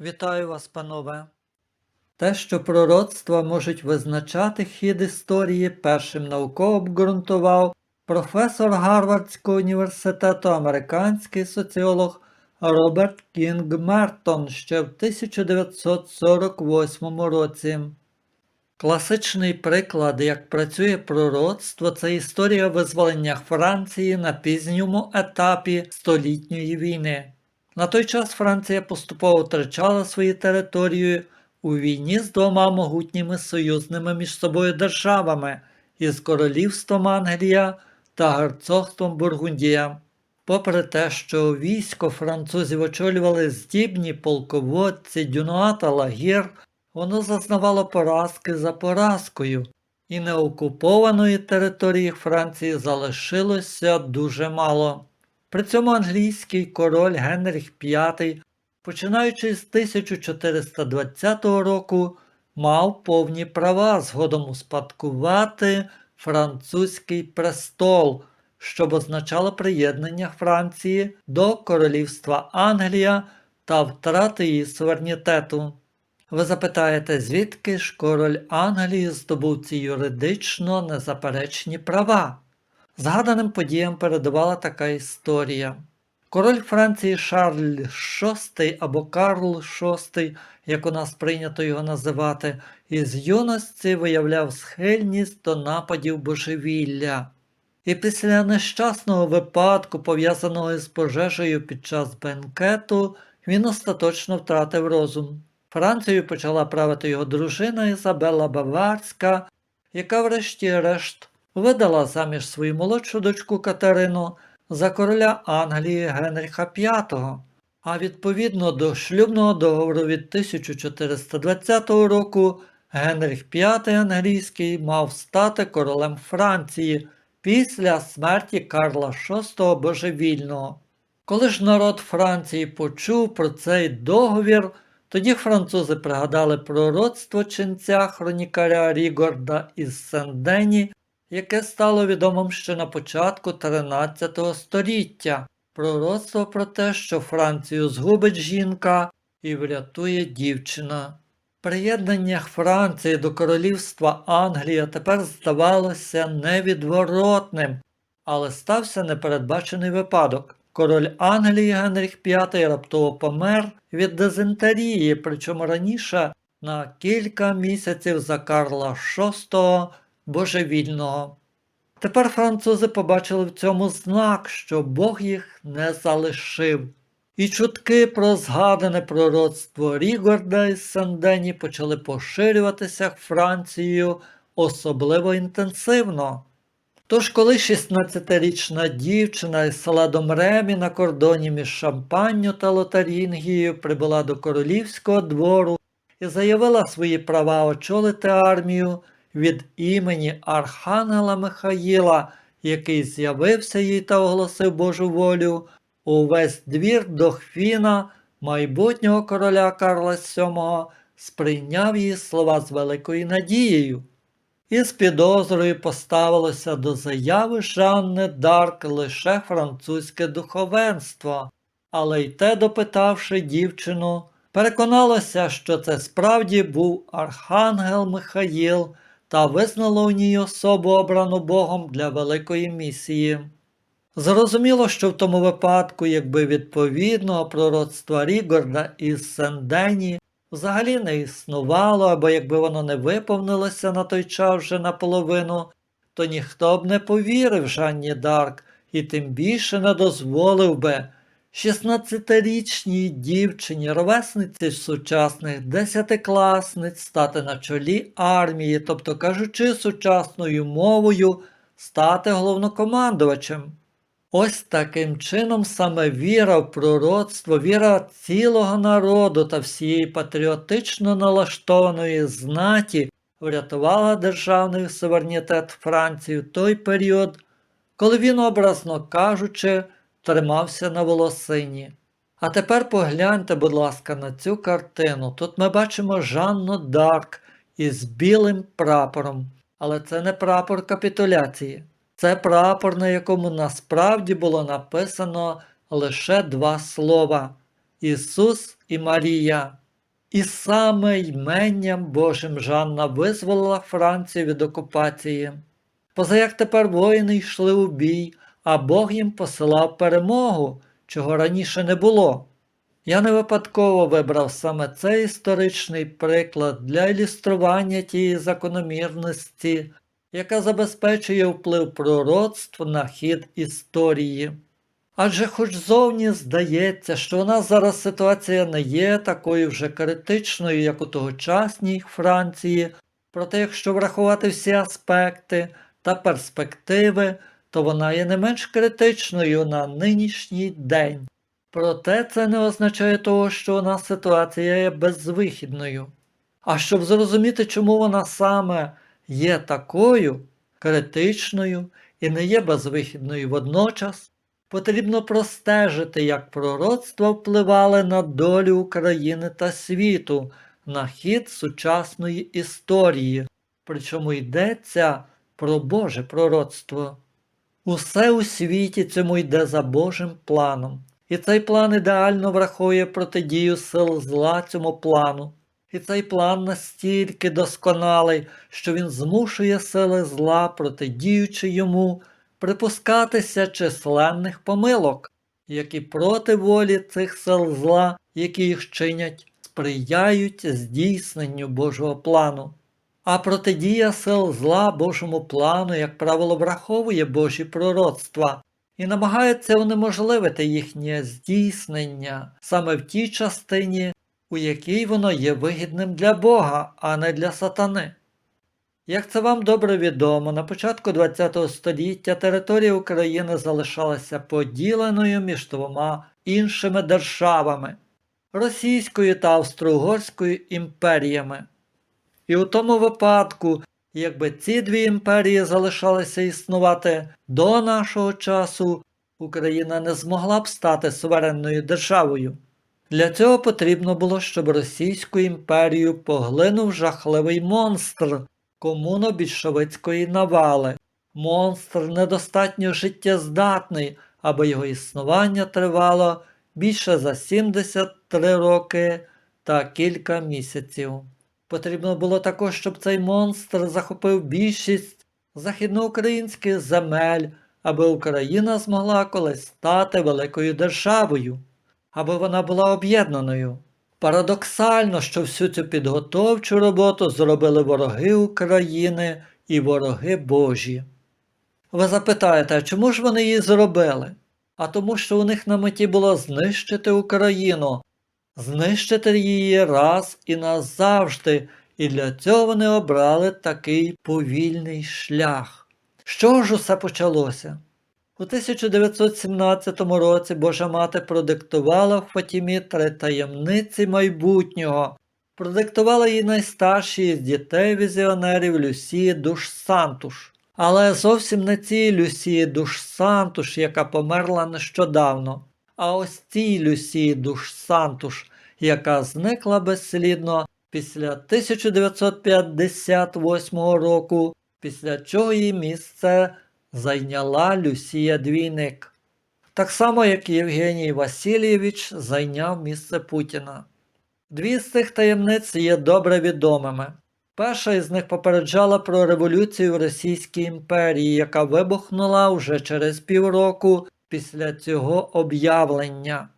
Вітаю вас, панове. Те, що пророцтва можуть визначати хід історії, першим науково обґрунтував професор Гарвардського університету американський соціолог Роберт Кінг Мертон ще в 1948 році. Класичний приклад, як працює пророцтво, це історія визволення Франції на пізньому етапі столітньої війни. На той час Франція поступово втрачала свої території у війні з двома могутніми союзними між собою державами із королівством Англія та герцогством Бургундія. Попри те, що військо французів очолювали здібні полководці Дюнуа та Лагір, воно зазнавало поразки за поразкою, і неокупованої території Франції залишилося дуже мало. При цьому англійський король Генріх V, починаючи з 1420 року, мав повні права згодом успадкувати французький престол, що означало приєднання Франції до королівства Англія та втрати її суверенітету. Ви запитаєте, звідки ж король Англії здобув ці юридично незаперечні права? Згаданим подіям передавала така історія. Король Франції Шарль VI або Карл VI, як у нас прийнято його називати, із юності виявляв схильність до нападів божевілля. І після нещасного випадку, пов'язаного з пожежею під час бенкету, він остаточно втратив розум. Францією почала правити його дружина Ізабела Баварська, яка, врешті-решт, видала заміж свою молодшу дочку Катерину за короля Англії Генріха V, а відповідно до шлюбного договору від 1420 року Генріх V англійський мав стати королем Франції після смерті Карла VI Божевільного. Коли ж народ Франції почув про цей договір, тоді французи пригадали пророцтво ченця хронікаря Рігорда із Сен-Дені, яке стало відомим ще на початку 13 століття. Пророцтво про те, що Францію згубить жінка і врятує дівчина. Приєднання Франції до королівства Англія тепер здавалося невідворотним, але стався непередбачений випадок. Король Англії Генріх V раптово помер від дизентерії, причому раніше на кілька місяців за Карла VI божевільного. Тепер французи побачили в цьому знак, що Бог їх не залишив. І чутки про згадане пророцтво Рігорда із Сен-Дені почали поширюватися Францією особливо інтенсивно. Тож, коли 16-річна дівчина із села Домремі на кордоні між Шампанню та Лотарінгією прибула до королівського двору і заявила свої права очолити армію від імені Архангела Михаїла, який з'явився їй та оголосив Божу волю, увесь двір Дохвіна, майбутнього короля Карла VII, сприйняв її слова з великою надією. І з підозрою поставилося до заяви Жанни Дарк лише французьке духовенство, але й те, допитавши дівчину, переконалося, що це справді був Архангел Михаїл та визнало у ній особу обрану Богом для великої місії. Зрозуміло, що в тому випадку, якби відповідного пророцтва Рігорда із Сен-Дені взагалі не існувало, або якби воно не виповнилося на той час вже наполовину, то ніхто б не повірив Жанні Дарк і тим більше не дозволив би 16-річній дівчині, ровесниці сучасних десятикласниць стати на чолі армії, тобто кажучи сучасною мовою, стати головнокомандувачем. Ось таким чином саме віра в пророцтво, віра цілого народу та всієї патріотично налаштованої знаті врятувала державний суверенітет Франції в той період, коли він, образно кажучи, тримався на волосині. А тепер погляньте, будь ласка, на цю картину. Тут ми бачимо Жанну Дарк із білим прапором, але це не прапор капітуляції. Це прапор, на якому насправді було написано лише два слова Ісус і Марія. І саме йменням Божим Жанна визволила Францію від окупації. Позаяк тепер воїни йшли у бій, а Бог їм посилав перемогу, чого раніше не було. Я не випадково вибрав саме цей історичний приклад для ілюстрування тієї закономірності, яка забезпечує вплив пророцтв на хід історії. Адже хоч зовні здається, що у нас зараз ситуація не є такою вже критичною, як у тогочасній Франції, проте якщо врахувати всі аспекти та перспективи, то вона є не менш критичною на нинішній день. Проте це не означає того, що у нас ситуація є безвихідною. А щоб зрозуміти, чому вона саме є такою критичною і не є безвихідною водночас, потрібно простежити, як пророцтва впливали на долю України та світу, на хід сучасної історії, причому йдеться про Боже пророцтво. Усе у світі цьому йде за Божим планом. І цей план ідеально врахує протидію сил зла цьому плану. І цей план настільки досконалий, що він змушує сили зла, протидіючи йому, припускатися численних помилок, які проти волі цих сил зла, які їх чинять, сприяють здійсненню Божого плану. А протидія сил зла Божому плану, як правило, враховує Божі пророцтва і намагається унеможливити їхнє здійснення саме в тій частині, у якій воно є вигідним для Бога, а не для сатани. Як це вам добре відомо, на початку ХХ століття територія України залишалася поділеною між двома іншими державами Російською та Австро-Угорською імперіями. І у тому випадку, якби ці дві імперії залишалися існувати до нашого часу, Україна не змогла б стати суверенною державою. Для цього потрібно було, щоб Російську імперію поглинув жахливий монстр комуно-більшовицької навали. Монстр недостатньо життєздатний, аби його існування тривало більше за 73 роки та кілька місяців. Потрібно було також, щоб цей монстр захопив більшість західноукраїнських земель, аби Україна змогла колись стати великою державою, аби вона була об'єднаною. Парадоксально, що всю цю підготовчу роботу зробили вороги України і вороги Божі. Ви запитаєте, чому ж вони її зробили? А тому, що у них на меті було знищити Україну, знищити її раз і назавжди, і для цього вони обрали такий повільний шлях. Що ж усе почалося? У 1917 році Божа мати продиктувала в Фатімі три таємниці майбутнього, продиктувала їй найстаршій із дітей візіонерів Люсії Душ Сантуш. Але зовсім не цій Люсії Душ Сантуш, яка померла нещодавно, а ось цій Люсії Душ Сантуш, яка зникла безслідно після 1958 року, після чого її місце зайняла Люсія Двійник. Так само, як і Євгеній Васильєвич зайняв місце Путіна. Дві з цих таємниць є добре відомими. Перша із них попереджала про революцію в Російській імперії, яка вибухнула вже через півроку після цього об'явлення.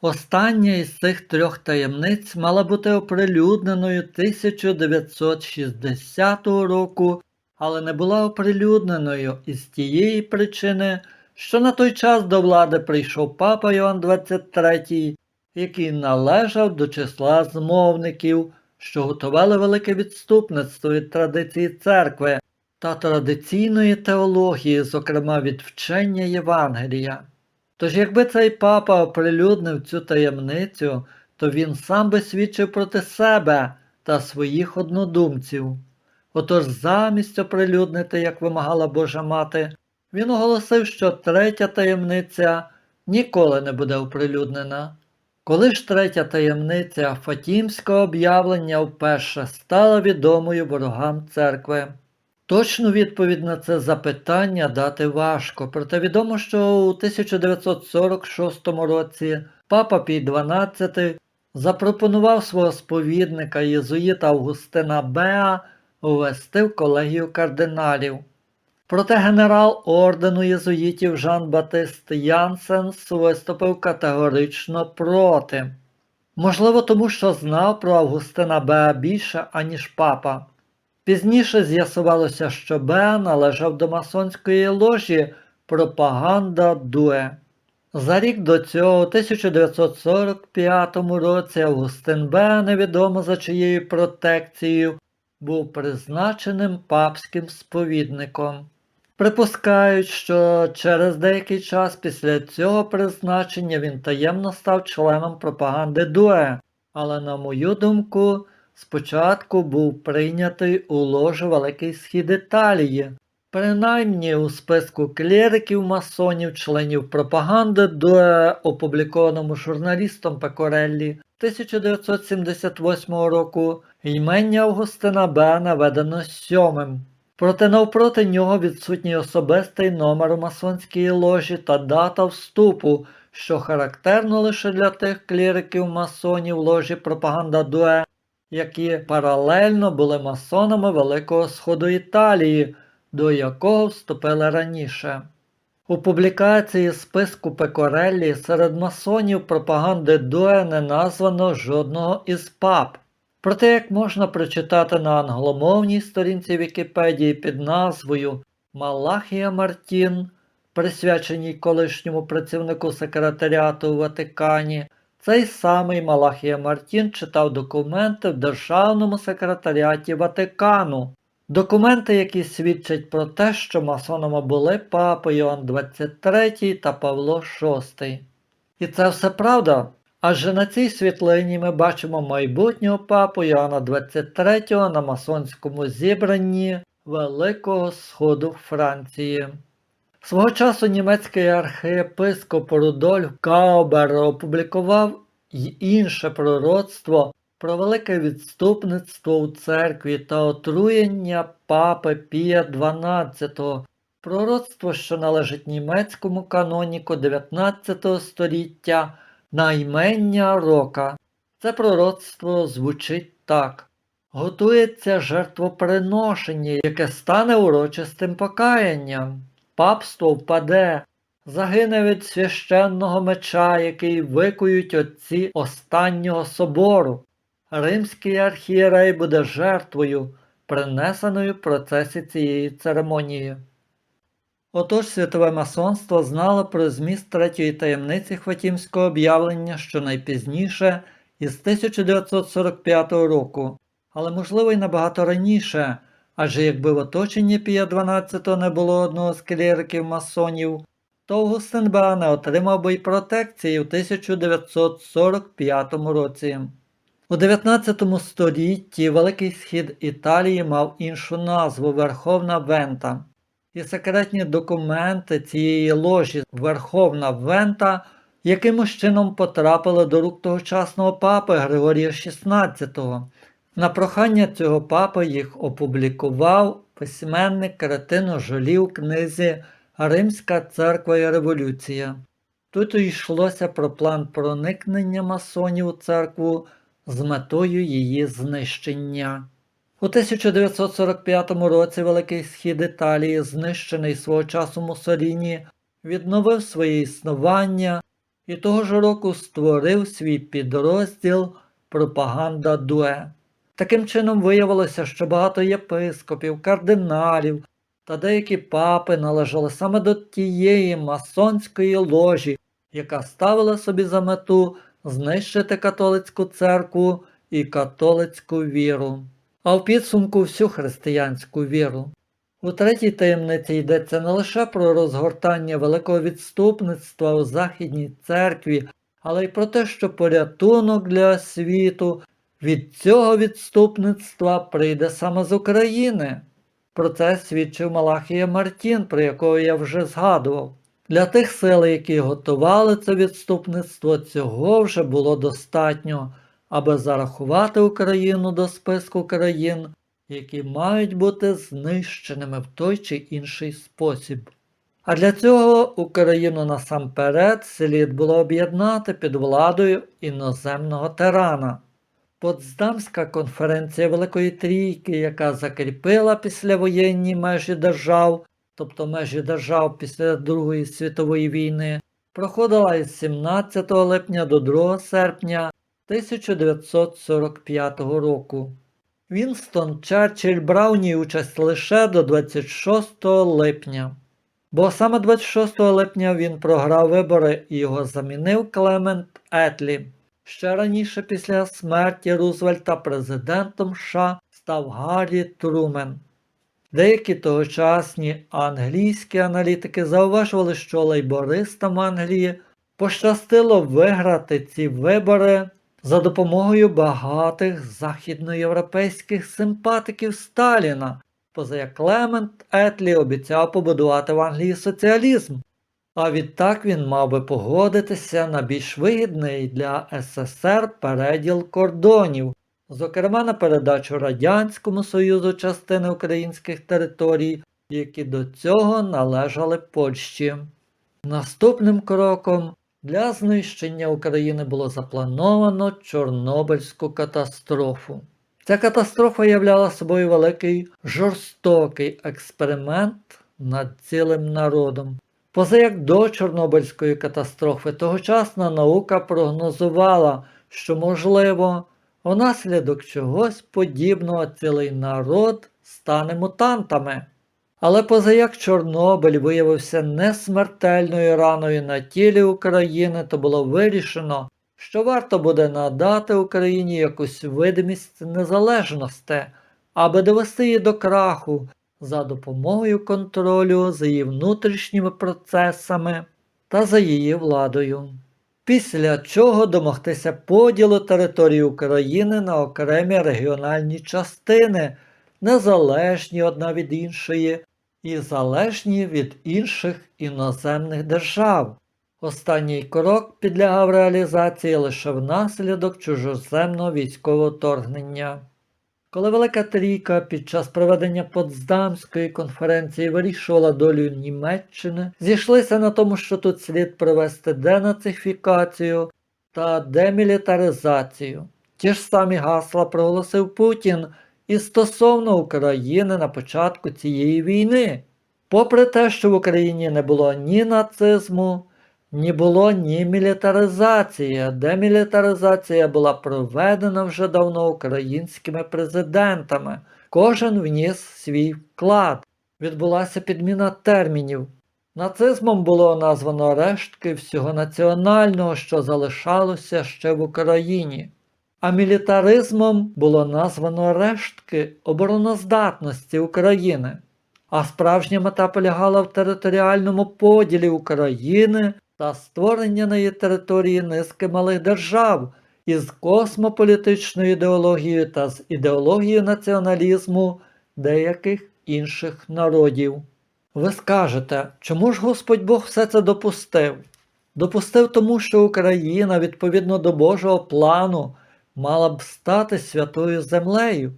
Остання із цих трьох таємниць мала бути оприлюдненою 1960 року, але не була оприлюдненою із тієї причини, що на той час до влади прийшов папа Йоанн XXIII, який належав до числа змовників, що готували велике відступництво від традиції церкви та традиційної теології, зокрема від вчення Євангелія. Тож якби цей папа оприлюднив цю таємницю, то він сам би свідчив проти себе та своїх однодумців. Отож замість оприлюднити, як вимагала Божа мати, він оголосив, що третя таємниця ніколи не буде оприлюднена. Коли ж третя таємниця Фатімського об'явлення вперше стала відомою ворогам церкви. Точну відповідь на це запитання дати важко, проте відомо, що у 1946 році папа Пій XII запропонував свого сповідника єзуїта Августина Беа ввести в колегію кардиналів. Проте генерал ордену єзуїтів Жан Батист Янсенс виступив категорично проти. Можливо, тому що знав про Августина Беа більше, аніж папа. Пізніше з'ясувалося, що Беа належав до масонської ложі Пропаганда Дуе. За рік до цього, у 1945 році, Августин Беа, невідомо за чиєю протекцією, був призначеним папським сповідником. Припускають, що через деякий час після цього призначення він таємно став членом пропаганди Дуе, але, на мою думку, спочатку був прийнятий у ложу Великий Схід Італії, принаймні у списку клериків масонів, членів пропаганди Дуе, опублікованому журналістом Пекореллі 1978 року, ймення Августина Б наведено сьомим. Проте навпроти нього відсутній особистий номер у масонській ложі та дата вступу, що характерно лише для тих кліриків масонів ложі пропаганда Дуе, які паралельно були масонами Великого Сходу Італії, до якого вступили раніше. У публікації списку Пекореллі серед масонів пропаганди Дуе не названо жодного із пап. Проте, як можна прочитати на англомовній сторінці Вікіпедії під назвою Малахія Мартін, присвяченій колишньому працівнику секретаріату у Ватикані, цей самий Малахія Мартін читав документи в Державному секретаріаті Ватикану. Документи, які свідчать про те, що масонами були папа Йоанн XXIII та Павло VI. І це все правда? Адже на цій світлині ми бачимо майбутнього папу Йоанна XXIII на масонському зібранні Великого Сходу Франції. Свого часу німецький архієпископ Рудольф Каубер опублікував й інше пророцтво про велике відступництво у церкві та отруєння папи Пія XII, пророцтво, що належить німецькому каноніку 19 століття наймення рока. Це пророцтво звучить так. Готується жертвоприношення, яке стане урочистим покаянням. Папство впаде, загине від священного меча, який викують отці останнього собору. Римський архієрей буде жертвою, принесеною в процесі цієї церемонії. Отож світове масонство знало про зміст третьої таємниці Хватімського об'явлення щонайпізніше із 1945 року, але можливо й набагато раніше, адже якби в оточенні Пія XII не було одного з кліриків масонів, то Августин Беа не отримав би й протекції у 1945 році. У 19 столітті Великий Схід Італії мав іншу назву Верховна Вента. І секретні документи цієї ложі Верховна Вента якимось чином потрапили до рук тогочасного папи Григорія XVI. На прохання цього папи їх опублікував письменник Кретино Жолі у книзі Римська церква і революція. Тут йшлося про план проникнення масонів у церкву з метою її знищення. У 1945 році Великий Схід Італії, знищений свого часу Муссоліні, відновив своє існування і того ж року створив свій підрозділ Пропаганда Дуе. Таким чином виявилося, що багато єпископів, кардиналів та деякі папи належали саме до тієї масонської ложі, яка ставила собі за мету знищити католицьку церкву і католицьку віру а в підсумку всю християнську віру. У третій таємниці йдеться не лише про розгортання великого відступництва у Західній церкві, але й про те, що порятунок для світу від цього відступництва прийде саме з України. Про це свідчив Малахія Мартін, про якого я вже згадував. Для тих сил, які готували це відступництво, цього вже було достатньо аби зарахувати Україну до списку країн, які мають бути знищеними в той чи інший спосіб. А для цього Україну насамперед слід було об'єднати під владою іноземного тирана. Потсдамська конференція Великої Трійки, яка закріпила післявоєнні межі держав, тобто межі держав після Другої світової війни, проходила із 17 липня до 2 серпня 1945 року. Вінстон Черчилль брав ній участь лише до 26 липня. Бо саме 26 липня він програв вибори і його замінив Клемент Етлі. Ще раніше після смерті Рузвельта президентом США став Гаррі Трумен. Деякі тогочасні англійські аналітики зауважували, що лейбористам Англії пощастило виграти ці вибори за допомогою багатих західноєвропейських симпатиків Сталіна, поза як Клемент Етлі обіцяв побудувати в Англії соціалізм. А відтак він мав би погодитися на більш вигідний для СССР переділ кордонів, зокрема на передачу Радянському Союзу частини українських територій, які до цього належали Польщі. Наступним кроком для знищення України було заплановано Чорнобильську катастрофу. Ця катастрофа являла собою великий жорстокий експеримент над цілим народом. Поза як до Чорнобильської катастрофи тогочасна наука прогнозувала, що, можливо, внаслідок чогось подібного цілий народ стане мутантами. Але поза як Чорнобиль виявився несмертельною раною на тілі України, то було вирішено, що варто буде надати Україні якусь видимість незалежності, аби довести її до краху за допомогою контролю за її внутрішніми процесами та за її владою. Після чого домогтися поділу території України на окремі регіональні частини, незалежні одна від іншої і залежні від інших іноземних держав. Останній крок підлягав реалізації лише внаслідок чужоземного військового вторгнення. Коли Велика Трійка під час проведення Потсдамської конференції вирішувала долю Німеччини, зійшлися на тому, що тут слід провести денацифікацію та демілітаризацію. Ті ж самі гасла проголосив Путін і стосовно України на початку цієї війни. Попри те, що в Україні не було ні нацизму, ні було ні мілітаризації. Демілітаризація була проведена вже давно українськими президентами. Кожен вніс свій вклад. Відбулася підміна термінів. Нацизмом було названо рештки всього національного, що залишалося ще в Україні. А мілітаризмом було названо рештки обороноздатності України. А справжня мета полягала в територіальному поділі України та створення на її території низки малих держав із космополітичною ідеологією та з ідеологією націоналізму деяких інших народів. Ви скажете, чому ж Господь Бог все це допустив? Допустив тому, що Україна, відповідно до Божого плану, мала б стати святою землею,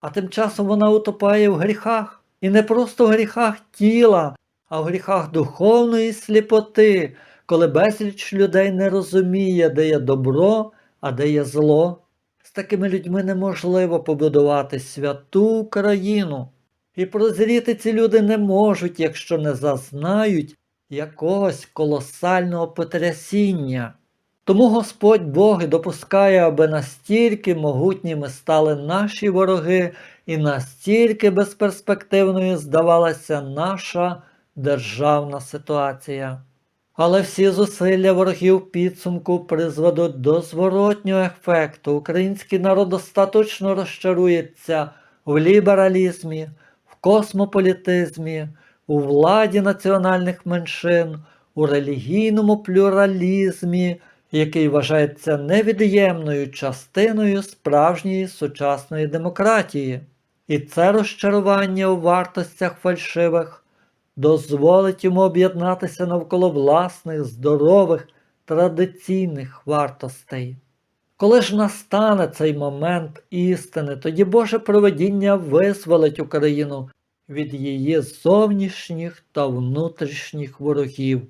а тим часом вона утопає в гріхах, і не просто в гріхах тіла, а в гріхах духовної сліпоти, коли безліч людей не розуміє, де є добро, а де є зло. З такими людьми неможливо побудувати святу Україну. І прозріти ці люди не можуть, якщо не зазнають якогось колосального потрясіння. Тому Господь Бог і допускає, аби настільки могутніми стали наші вороги, і настільки безперспективною здавалася наша державна ситуація. Але всі зусилля ворогів підсумку призведуть до зворотнього ефекту. Український народ остаточно розчарується в лібералізмі, в космополітизмі, у владі національних меншин, у релігійному плюралізмі, який вважається невід'ємною частиною справжньої сучасної демократії. І це розчарування у вартостях фальшивих дозволить йому об'єднатися навколо власних здорових традиційних вартостей. Коли ж настане цей момент істини, тоді Боже проведіння визволить Україну від її зовнішніх та внутрішніх ворогів.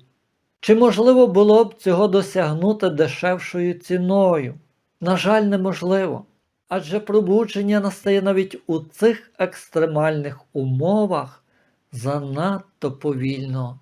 Чи можливо було б цього досягнути дешевшою ціною? На жаль, неможливо. Адже пробудження настає навіть у цих екстремальних умовах занадто повільно.